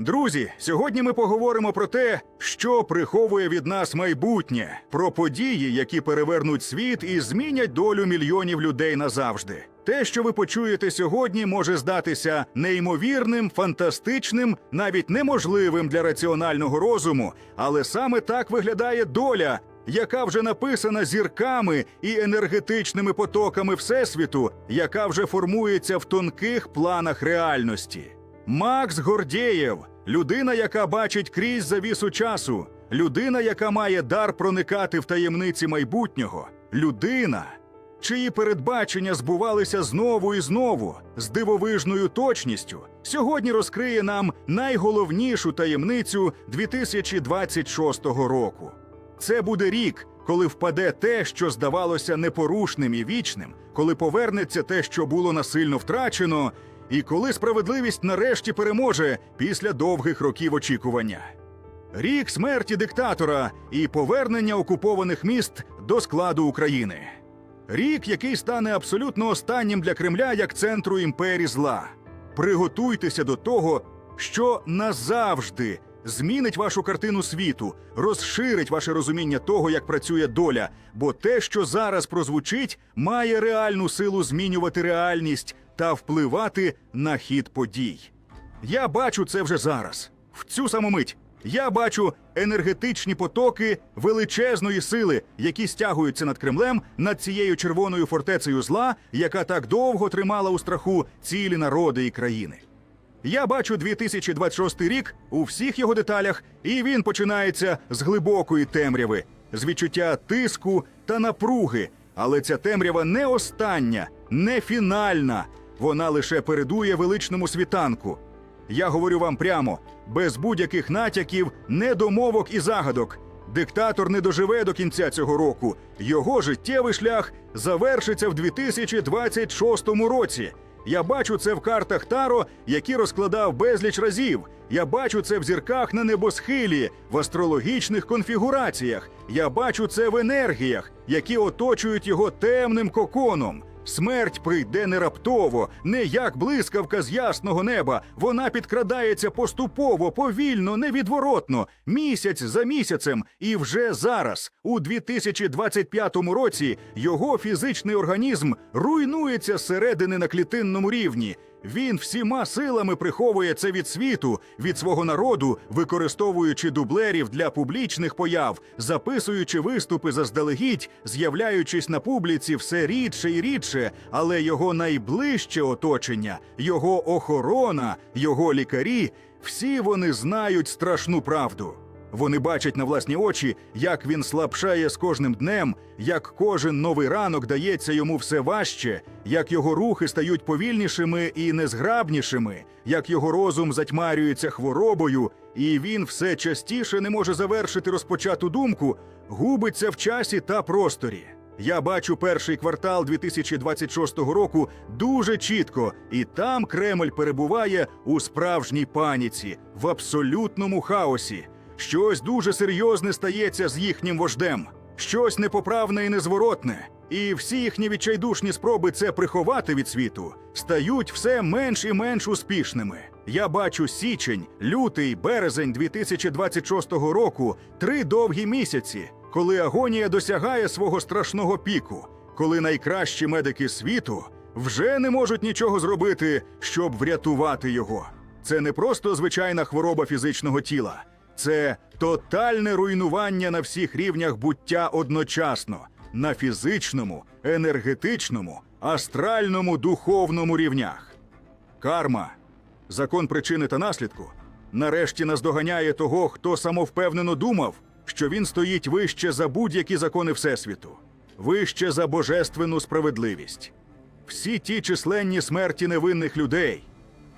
Друзі, сьогодні ми поговоримо про те, що приховує від нас майбутнє, про події, які перевернуть світ і змінять долю мільйонів людей назавжди. Те, що ви почуєте сьогодні, може здатися неймовірним, фантастичним, навіть неможливим для раціонального розуму, але саме так виглядає доля, яка вже написана зірками і енергетичними потоками Всесвіту, яка вже формується в тонких планах реальності. Макс Гордєєв людина, яка бачить крізь завісу часу, людина, яка має дар проникати в таємниці майбутнього, людина, чиї передбачення збувалися знову і знову з дивовижною точністю, сьогодні розкриє нам найголовнішу таємницю 2026 року. Це буде рік, коли впаде те, що здавалося непорушним і вічним, коли повернеться те, що було насильно втрачено, і коли справедливість нарешті переможе після довгих років очікування. Рік смерті диктатора і повернення окупованих міст до складу України. Рік, який стане абсолютно останнім для Кремля як центру імперії зла. Приготуйтеся до того, що назавжди змінить вашу картину світу, розширить ваше розуміння того, як працює доля, бо те, що зараз прозвучить, має реальну силу змінювати реальність та впливати на хід подій. Я бачу це вже зараз, в цю саму мить. Я бачу енергетичні потоки величезної сили, які стягуються над Кремлем, над цією червоною фортецею зла, яка так довго тримала у страху цілі народи і країни. Я бачу 2026 рік у всіх його деталях, і він починається з глибокої темряви, з відчуття тиску та напруги. Але ця темрява не остання, не фінальна. Вона лише передує величному світанку. Я говорю вам прямо, без будь-яких натяків, недомовок і загадок. Диктатор не доживе до кінця цього року. Його життєвий шлях завершиться в 2026 році. Я бачу це в картах Таро, які розкладав безліч разів. Я бачу це в зірках на небосхилі, в астрологічних конфігураціях. Я бачу це в енергіях, які оточують його темним коконом. Смерть прийде не раптово, не як блискавка з ясного неба. Вона підкрадається поступово, повільно, невідворотно, місяць за місяцем. І вже зараз, у 2025 році, його фізичний організм руйнується зсередини на клітинному рівні. Він всіма силами приховує це від світу, від свого народу, використовуючи дублерів для публічних появ, записуючи виступи заздалегідь, з'являючись на публіці все рідше і рідше, але його найближче оточення, його охорона, його лікарі всі вони знають страшну правду. Вони бачать на власні очі, як він слабшає з кожним днем, як кожен новий ранок дається йому все важче, як його рухи стають повільнішими і незграбнішими, як його розум затьмарюється хворобою, і він все частіше не може завершити розпочату думку, губиться в часі та просторі. Я бачу перший квартал 2026 року дуже чітко, і там Кремль перебуває у справжній паніці, в абсолютному хаосі. Щось дуже серйозне стається з їхнім вождем, щось непоправне і незворотне. І всі їхні відчайдушні спроби це приховати від світу стають все менш і менш успішними. Я бачу січень, лютий, березень 2026 року три довгі місяці, коли агонія досягає свого страшного піку, коли найкращі медики світу вже не можуть нічого зробити, щоб врятувати його. Це не просто звичайна хвороба фізичного тіла. Це тотальне руйнування на всіх рівнях буття одночасно на фізичному, енергетичному, астральному, духовному рівнях. Карма, закон причини та наслідку, нарешті наздоганяє того, хто самовпевнено думав, що він стоїть вище за будь-які закони Всесвіту, вище за божественну справедливість. Всі ті численні смерті невинних людей,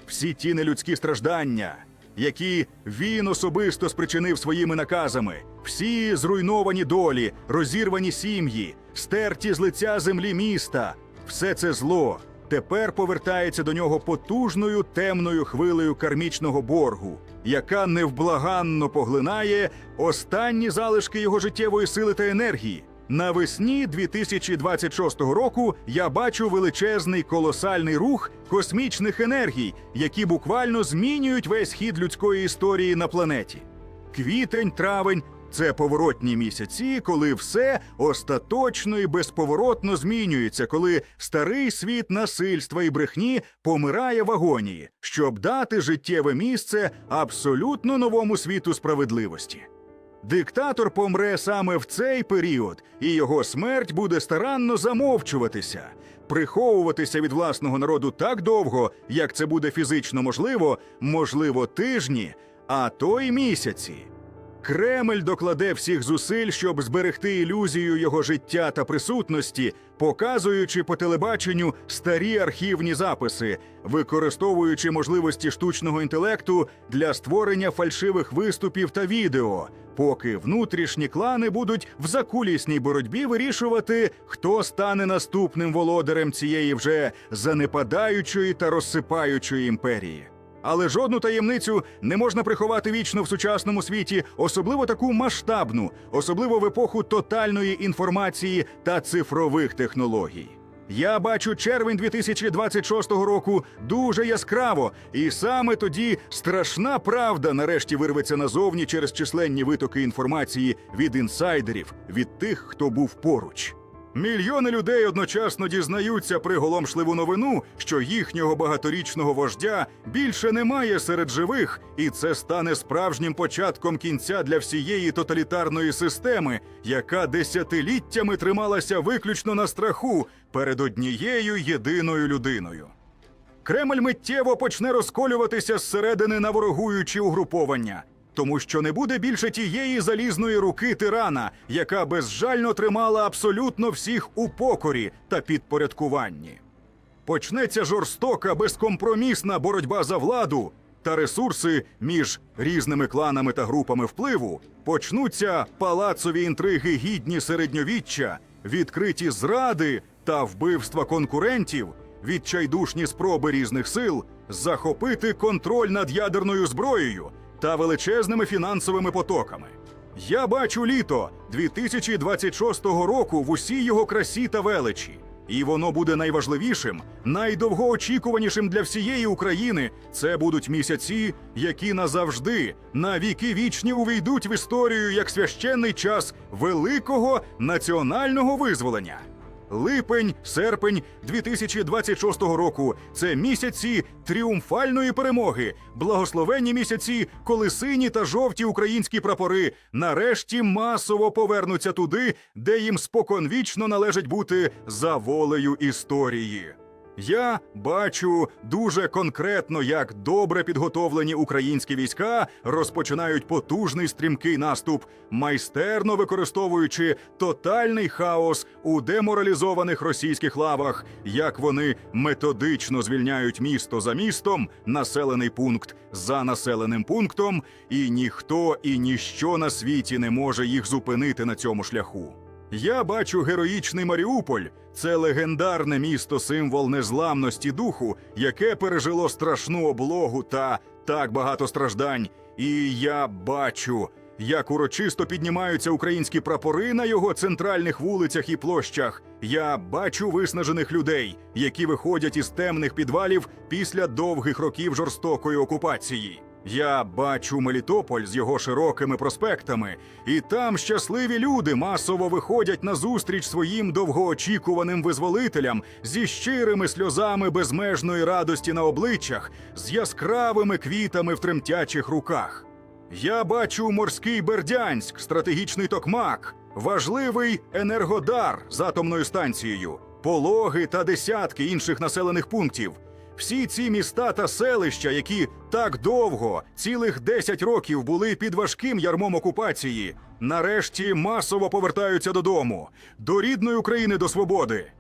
всі ті нелюдські страждання, які він особисто спричинив своїми наказами, всі зруйновані долі, розірвані сім'ї, стерті з лиця землі міста, все це зло тепер повертається до нього потужною темною хвилею кармічного боргу, яка невблаганно поглинає останні залишки його життєвої сили та енергії. Навесні 2026 року я бачу величезний колосальний рух космічних енергій, які буквально змінюють весь хід людської історії на планеті. Квітень, травень це поворотні місяці, коли все остаточно і безповоротно змінюється, коли старий світ насильства і брехні помирає в агонії, щоб дати життєве місце абсолютно новому світу справедливості. Диктатор помре саме в цей період, і його смерть буде старанно замовчуватися, приховуватися від власного народу так довго, як це буде фізично можливо, можливо, тижні, а то й місяці. Кремль докладе всіх зусиль, щоб зберегти ілюзію його життя та присутності, показуючи по телебаченню старі архівні записи, використовуючи можливості штучного інтелекту для створення фальшивих виступів та відео, поки внутрішні клани будуть в закулісній боротьбі вирішувати, хто стане наступним володарем цієї вже занепадаючої та розсипаючої імперії. Але жодну таємницю не можна приховати вічно в сучасному світі, особливо таку масштабну, особливо в епоху тотальної інформації та цифрових технологій. Я бачу червень 2026 року дуже яскраво, і саме тоді страшна правда нарешті вирветься назовні через численні витоки інформації від інсайдерів, від тих, хто був поруч. Мільйони людей одночасно дізнаються приголомшливу новину, що їхнього багаторічного вождя більше немає серед живих, і це стане справжнім початком кінця для всієї тоталітарної системи, яка десятиліттями трималася виключно на страху перед однією єдиною людиною. Кремль миттєво почне розколюватися зсередини на ворогуючі угруповання, тому що не буде більше тієї залізної руки тирана, яка безжально тримала абсолютно всіх у покорі та підпорядкуванні. Почнеться жорстока, безкомпромісна боротьба за владу та ресурси між різними кланами та групами впливу. Почнуться палацові інтриги гідні середньовіччя, відкриті зради та вбивства конкурентів, відчайдушні спроби різних сил захопити контроль над ядерною зброєю та величезними фінансовими потоками. Я бачу літо 2026 року в усій його красі та величі. І воно буде найважливішим, найдовгоочікуванішим для всієї України. Це будуть місяці, які назавжди, на віки вічні увійдуть в історію як священний час великого національного визволення. Липень, серпень 2026 року це місяці тріумфальної перемоги, благословенні місяці, коли сині та жовті українські прапори нарешті масово повернуться туди, де їм споконвічно належить бути за волею історії. Я бачу дуже конкретно, як добре підготовлені українські війська розпочинають потужний стрімкий наступ, майстерно використовуючи тотальний хаос у деморалізованих російських лавах, як вони методично звільняють місто за містом, населений пункт за населеним пунктом, і ніхто і ніщо на світі не може їх зупинити на цьому шляху. Я бачу героїчний Маріуполь. Це легендарне місто, символ незламності духу, яке пережило страшну облогу та так багато страждань. І я бачу, як урочисто піднімаються українські прапори на його центральних вулицях і площах. Я бачу виснажених людей, які виходять із темних підвалів після довгих років жорстокої окупації. Я бачу Мелітополь з його широкими проспектами, і там щасливі люди масово виходять на зустріч своїм довгоочікуваним визволителям зі щирими сльозами безмежної радості на обличчях, з яскравими квітами в тремтячих руках. Я бачу морський Бердянськ, стратегічний токмак, важливий енергодар з атомною станцією, пологи та десятки інших населених пунктів. Всі ці міста та селища, які так довго, цілих 10 років були під важким ярмом окупації, нарешті масово повертаються додому, до рідної України до свободи.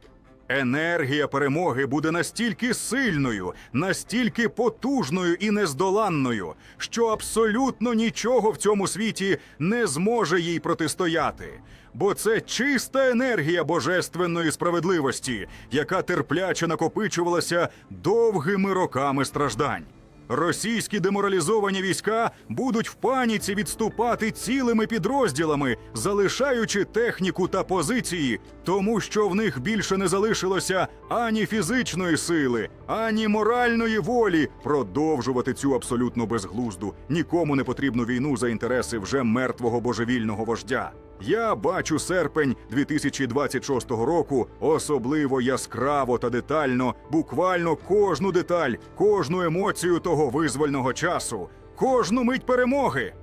Енергія перемоги буде настільки сильною, настільки потужною і нездоланною, що абсолютно нічого в цьому світі не зможе їй протистояти. Бо це чиста енергія божественної справедливості, яка терпляче накопичувалася довгими роками страждань. Російські деморалізовані війська будуть в паніці відступати цілими підрозділами, залишаючи техніку та позиції, тому що в них більше не залишилося ані фізичної сили, ані моральної волі продовжувати цю абсолютно безглузду, нікому не потрібну війну за інтереси вже мертвого божевільного вождя. Я бачу серпень 2026 року особливо яскраво та детально, буквально кожну деталь, кожну емоцію того визвольного часу, кожну мить перемоги.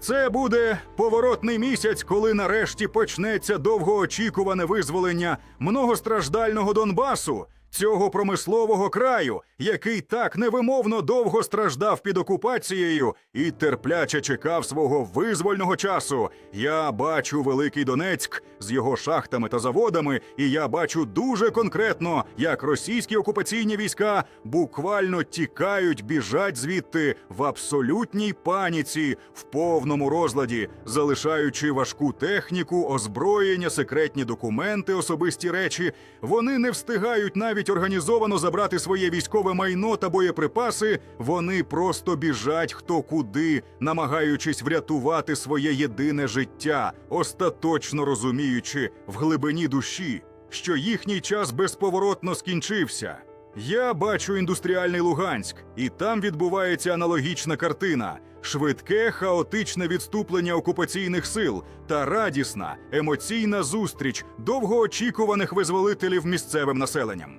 Це буде поворотний місяць, коли нарешті почнеться довгоочікуване визволення многостраждального Донбасу, цього промислового краю, який так невимовно довго страждав під окупацією і терпляче чекав свого визвольного часу. Я бачу Великий Донецьк з його шахтами та заводами, і я бачу дуже конкретно, як російські окупаційні війська буквально тікають, біжать звідти в абсолютній паніці, в повному розладі, залишаючи важку техніку, озброєння, секретні документи, особисті речі. Вони не встигають навіть організовано забрати своє військове майно та боєприпаси. Вони просто біжать хто куди, намагаючись врятувати своє єдине життя, остаточно розуміючи в глибині душі, що їхній час безповоротно скінчився. Я бачу індустріальний Луганськ, і там відбувається аналогічна картина: швидке, хаотичне відступлення окупаційних сил та радісна, емоційна зустріч довгоочікуваних визволителів місцевим населенням.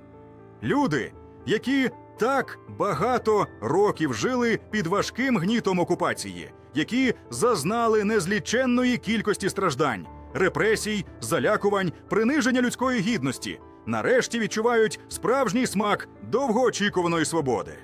Люди, які так багато років жили під важким гнітом окупації, які зазнали незліченної кількості страждань, репресій, залякувань, приниження людської гідності, нарешті відчувають справжній смак довгоочікуваної свободи.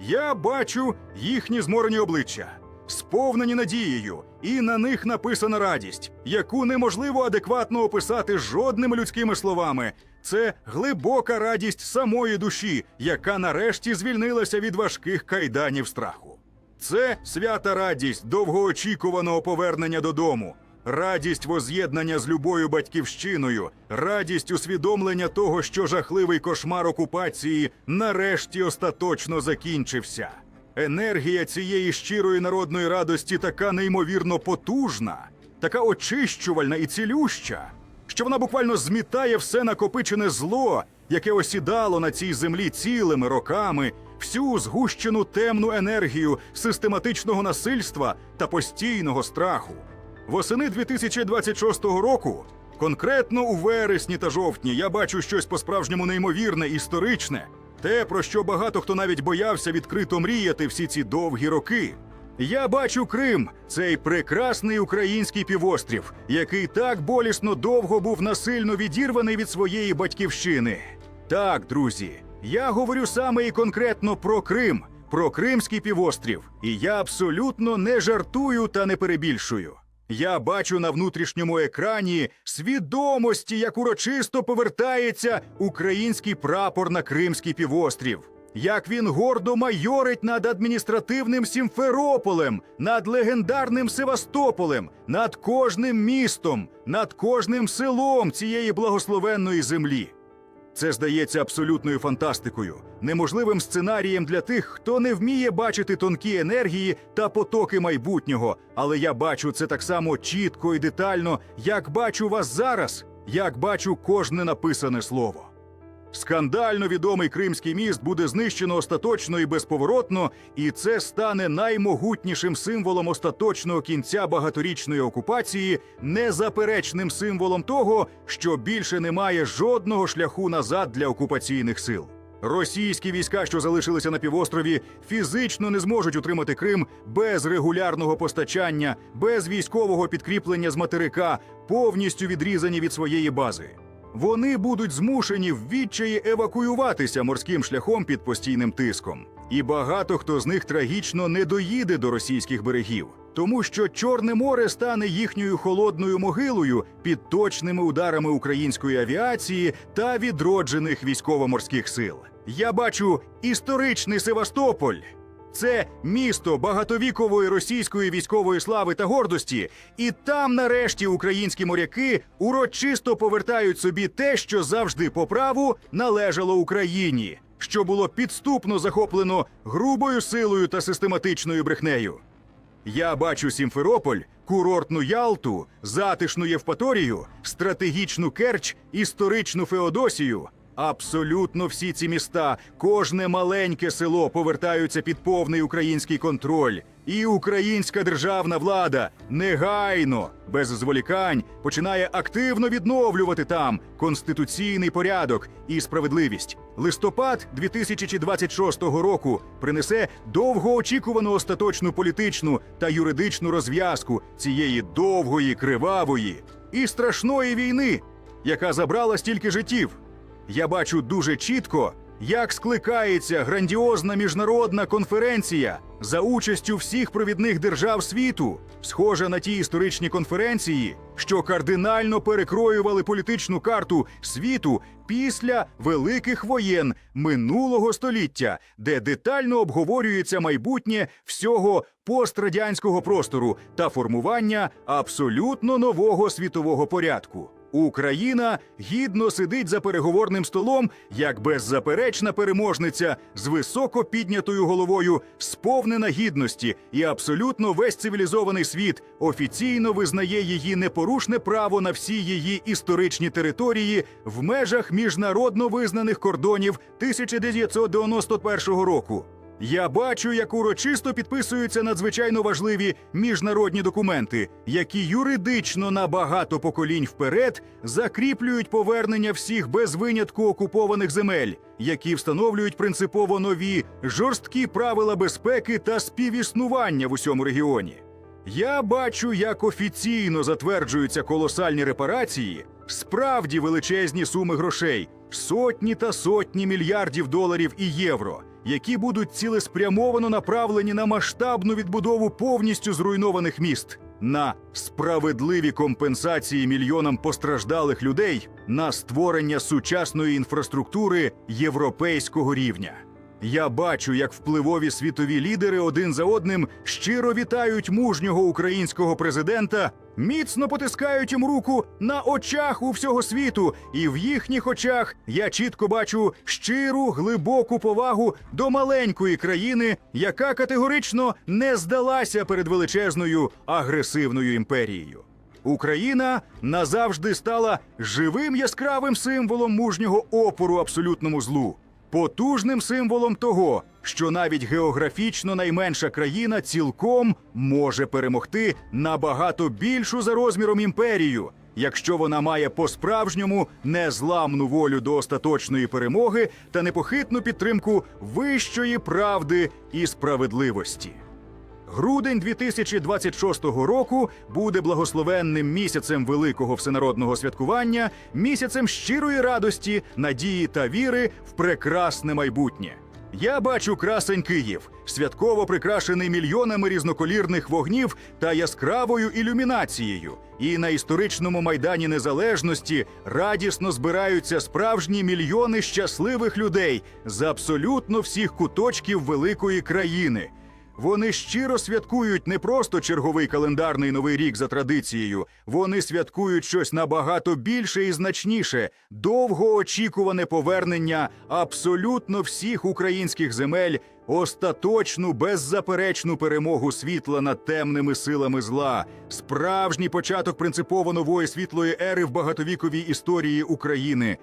Я бачу їхні зморені обличчя, сповнені надією, і на них написана радість, яку неможливо адекватно описати жодними людськими словами. Це глибока радість самої душі, яка нарешті звільнилася від важких кайданів страху. Це свята радість довгоочікуваного повернення додому, радість воз'єднання з любою батьківщиною, радість усвідомлення того, що жахливий кошмар окупації нарешті остаточно закінчився. Енергія цієї щирої народної радості така неймовірно потужна, така очищувальна і цілюща, що вона буквально змітає все накопичене зло, яке осідало на цій землі цілими роками, всю згущену темну енергію систематичного насильства та постійного страху. Восени 2026 року, конкретно у вересні та жовтні, я бачу щось по-справжньому неймовірне, історичне, те, про що багато хто навіть боявся відкрито мріяти всі ці довгі роки. Я бачу Крим, цей прекрасний український півострів, який так болісно довго був насильно відірваний від своєї батьківщини. Так, друзі, я говорю саме і конкретно про Крим, про Кримський півострів, і я абсолютно не жартую та не перебільшую. Я бачу на внутрішньому екрані свідомості, як урочисто повертається український прапор на Кримський півострів. Як він гордо майорить над адміністративним Сімферополем, над легендарним Севастополем, над кожним містом, над кожним селом цієї благословенної землі. Це здається абсолютною фантастикою, неможливим сценарієм для тих, хто не вміє бачити тонкі енергії та потоки майбутнього. Але я бачу це так само чітко і детально, як бачу вас зараз, як бачу кожне написане слово. Скандально відомий Кримський міст буде знищено остаточно і безповоротно, і це стане наймогутнішим символом остаточного кінця багаторічної окупації, незаперечним символом того, що більше немає жодного шляху назад для окупаційних сил. Російські війська, що залишилися на півострові, фізично не зможуть утримати Крим без регулярного постачання, без військового підкріплення з материка, повністю відрізані від своєї бази. Вони будуть змушені в відчаї евакуюватися морським шляхом під постійним тиском. І багато хто з них трагічно не доїде до російських берегів, тому що Чорне море стане їхньою холодною могилою під точними ударами української авіації та відроджених військово-морських сил. Я бачу історичний Севастополь. Це місто багатовікової російської військової слави та гордості, і там, нарешті, українські моряки урочисто повертають собі те, що завжди по праву належало Україні що було підступно захоплено грубою силою та систематичною брехнею. Я бачу Сімферополь, курортну Ялту, затишну Євпаторію, стратегічну Керч, історичну Феодосію. Абсолютно всі ці міста, кожне маленьке село повертаються під повний український контроль. І українська державна влада негайно, без зволікань, починає активно відновлювати там конституційний порядок і справедливість. Листопад 2026 року принесе довгоочікувану остаточну політичну та юридичну розв'язку цієї довгої, кривавої і страшної війни, яка забрала стільки життів. Я бачу дуже чітко, як скликається грандіозна міжнародна конференція за участю всіх провідних держав світу, схожа на ті історичні конференції, що кардинально перекроювали політичну карту світу після великих воєн минулого століття, де детально обговорюється майбутнє всього пострадянського простору та формування абсолютно нового світового порядку. Україна гідно сидить за переговорним столом як беззаперечна переможниця з високо піднятою головою, сповнена гідності, і абсолютно весь цивілізований світ офіційно визнає її непорушне право на всі її історичні території в межах міжнародно визнаних кордонів 1991 року. Я бачу, як урочисто підписуються надзвичайно важливі міжнародні документи, які юридично на багато поколінь вперед закріплюють повернення всіх без винятку окупованих земель, які встановлюють принципово нові жорсткі правила безпеки та співіснування в усьому регіоні. Я бачу, як офіційно затверджуються колосальні репарації, справді величезні суми грошей, сотні та сотні мільярдів доларів і євро, які будуть цілеспрямовано направлені на масштабну відбудову повністю зруйнованих міст, на справедливі компенсації мільйонам постраждалих людей, на створення сучасної інфраструктури європейського рівня. Я бачу, як впливові світові лідери один за одним щиро вітають мужнього українського президента, міцно потискають йому руку на очах у всього світу, і в їхніх очах я чітко бачу щиру глибоку повагу до маленької країни, яка категорично не здалася перед величезною агресивною імперією. Україна назавжди стала живим яскравим символом мужнього опору абсолютному злу потужним символом того, що навіть географічно найменша країна цілком може перемогти набагато більшу за розміром імперію, якщо вона має по-справжньому незламну волю до остаточної перемоги та непохитну підтримку вищої правди і справедливості. Грудень 2026 року буде благословенним місяцем великого всенародного святкування, місяцем щирої радості, надії та віри в прекрасне майбутнє. Я бачу красень Київ, святково прикрашений мільйонами різноколірних вогнів та яскравою ілюмінацією. І на історичному майдані незалежності радісно збираються справжні мільйони щасливих людей з абсолютно всіх куточків великої країни. Вони щиро святкують не просто черговий календарний новий рік за традицією. Вони святкують щось набагато більше і значніше довгоочікуване повернення абсолютно всіх українських земель, остаточну беззаперечну перемогу світла над темними силами зла, справжній початок принципово нової світлої ери в багатовіковій історії України.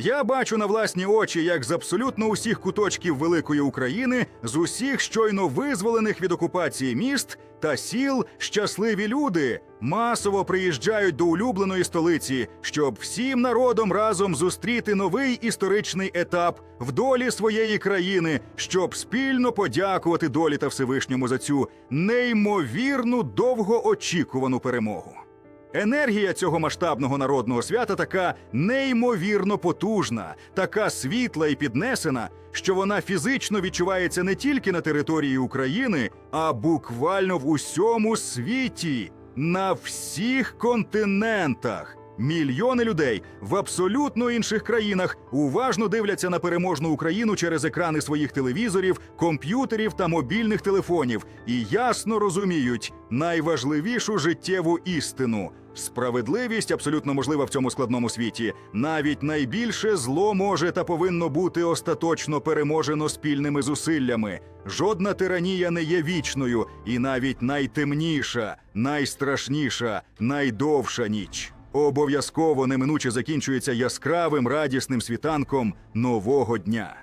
Я бачу на власні очі, як з абсолютно усіх куточків великої України, з усіх щойно визволених від окупації міст та сіл, щасливі люди масово приїжджають до улюбленої столиці, щоб всім народом разом зустріти новий історичний етап в долі своєї країни, щоб спільно подякувати долі та Всевишньому за цю неймовірну довгоочікувану перемогу. Енергія цього масштабного народного свята така неймовірно потужна, така світла і піднесена, що вона фізично відчувається не тільки на території України, а буквально в усьому світі, на всіх континентах. Мільйони людей в абсолютно інших країнах уважно дивляться на переможну Україну через екрани своїх телевізорів, комп'ютерів та мобільних телефонів і ясно розуміють найважливішу життєву істину: Справедливість абсолютно можлива в цьому складному світі. Навіть найбільше зло може та повинно бути остаточно переможено спільними зусиллями. Жодна тиранія не є вічною, і навіть найтемніша, найстрашніша, найдовша ніч обов'язково неминуче закінчується яскравим радісним світанком нового дня.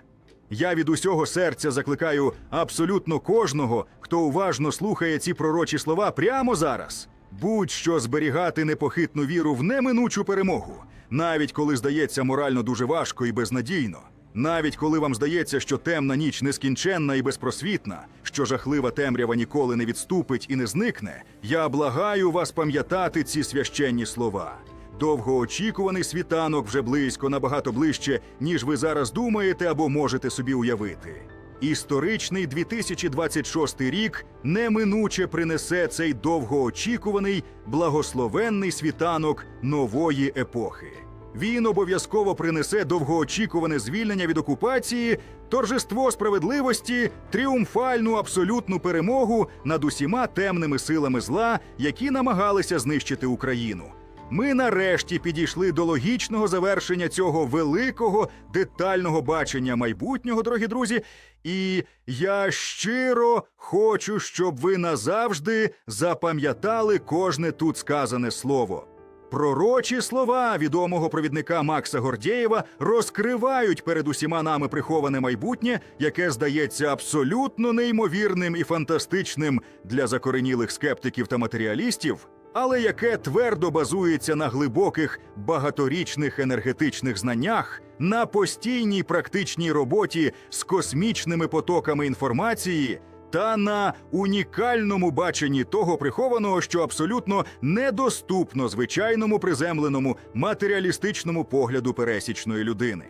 Я від усього серця закликаю абсолютно кожного, хто уважно слухає ці пророчі слова прямо зараз. Будь-що зберігати непохитну віру в неминучу перемогу, навіть коли здається морально дуже важко і безнадійно. Навіть коли вам здається, що темна ніч нескінченна і безпросвітна, що жахлива темрява ніколи не відступить і не зникне, я благаю вас пам'ятати ці священні слова. Довгоочікуваний світанок вже близько, набагато ближче, ніж ви зараз думаєте або можете собі уявити. Історичний 2026 рік неминуче принесе цей довгоочікуваний благословенний світанок нової епохи. Він обов'язково принесе довгоочікуване звільнення від окупації, торжество справедливості, тріумфальну абсолютну перемогу над усіма темними силами зла, які намагалися знищити Україну. Ми нарешті підійшли до логічного завершення цього великого детального бачення майбутнього, дорогі друзі. І я щиро хочу, щоб ви назавжди запам'ятали кожне тут сказане слово. Пророчі слова відомого провідника Макса Гордєєва розкривають перед усіма нами приховане майбутнє, яке здається абсолютно неймовірним і фантастичним для закоренілих скептиків та матеріалістів, але яке твердо базується на глибоких багаторічних енергетичних знаннях, на постійній практичній роботі з космічними потоками інформації та на унікальному баченні того прихованого, що абсолютно недоступно звичайному приземленому матеріалістичному погляду пересічної людини.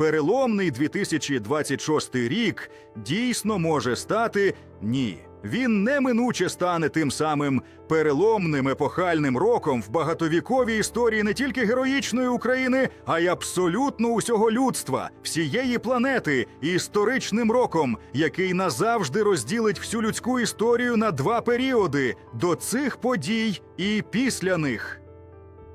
Переломний 2026 рік дійсно може стати ні. Він неминуче стане тим самим переломним епохальним роком в багатовіковій історії не тільки героїчної України, а й абсолютно усього людства, всієї планети, історичним роком, який назавжди розділить всю людську історію на два періоди до цих подій і після них.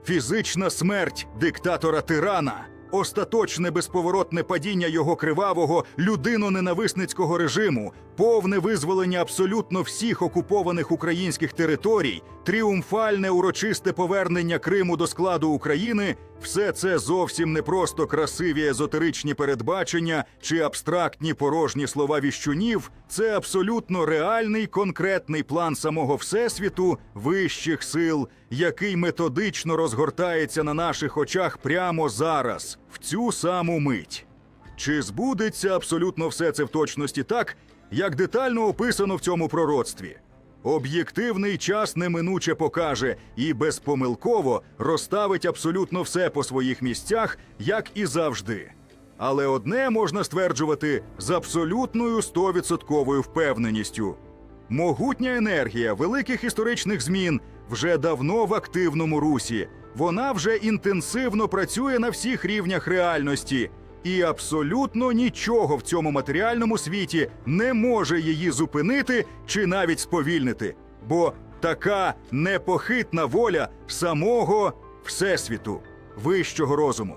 Фізична смерть диктатора тирана, остаточне безповоротне падіння його кривавого людиноненависницького режиму, повне визволення абсолютно всіх окупованих українських територій, тріумфальне урочисте повернення Криму до складу України все це зовсім не просто красиві езотеричні передбачення чи абстрактні порожні слова віщунів. Це абсолютно реальний конкретний план самого всесвіту вищих сил, який методично розгортається на наших очах прямо зараз, в цю саму мить. Чи збудеться абсолютно все це в точності так, як детально описано в цьому пророцтві? Об'єктивний час неминуче покаже і безпомилково розставить абсолютно все по своїх місцях, як і завжди. Але одне можна стверджувати з абсолютною стовідсотковою впевненістю: могутня енергія великих історичних змін вже давно в активному русі. Вона вже інтенсивно працює на всіх рівнях реальності, і абсолютно нічого в цьому матеріальному світі не може її зупинити чи навіть сповільнити, бо така непохитна воля самого Всесвіту, вищого розуму.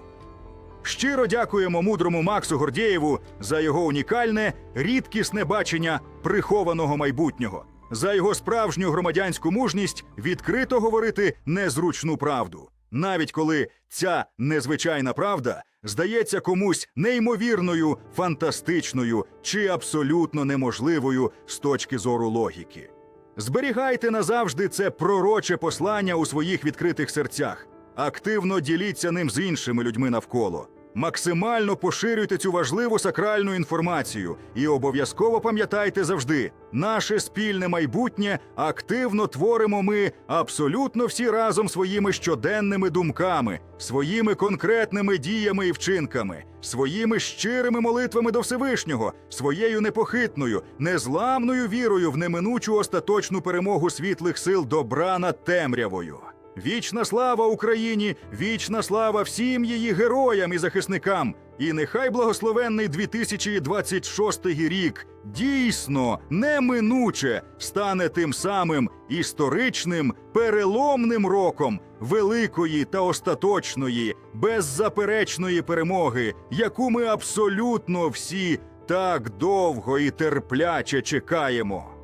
Щиро дякуємо мудрому Максу Гордєєву за його унікальне, рідкісне бачення прихованого майбутнього, за його справжню громадянську мужність відкрито говорити незручну правду, навіть коли ця незвичайна правда здається комусь неймовірною, фантастичною чи абсолютно неможливою з точки зору логіки. Зберігайте назавжди це пророче послання у своїх відкритих серцях. Активно діліться ним з іншими людьми навколо. Максимально поширюйте цю важливу сакральну інформацію і обов'язково пам'ятайте завжди, наше спільне майбутнє активно творимо ми абсолютно всі разом своїми щоденними думками, своїми конкретними діями і вчинками, своїми щирими молитвами до Всевишнього, своєю непохитною, незламною вірою в неминучу остаточну перемогу світлих сил добра над темрявою. Вічна слава Україні, вічна слава всім її героям і захисникам. І нехай благословенний 2026 рік дійсно неминуче стане тим самим історичним переломним роком великої та остаточної, беззаперечної перемоги, яку ми абсолютно всі так довго і терпляче чекаємо.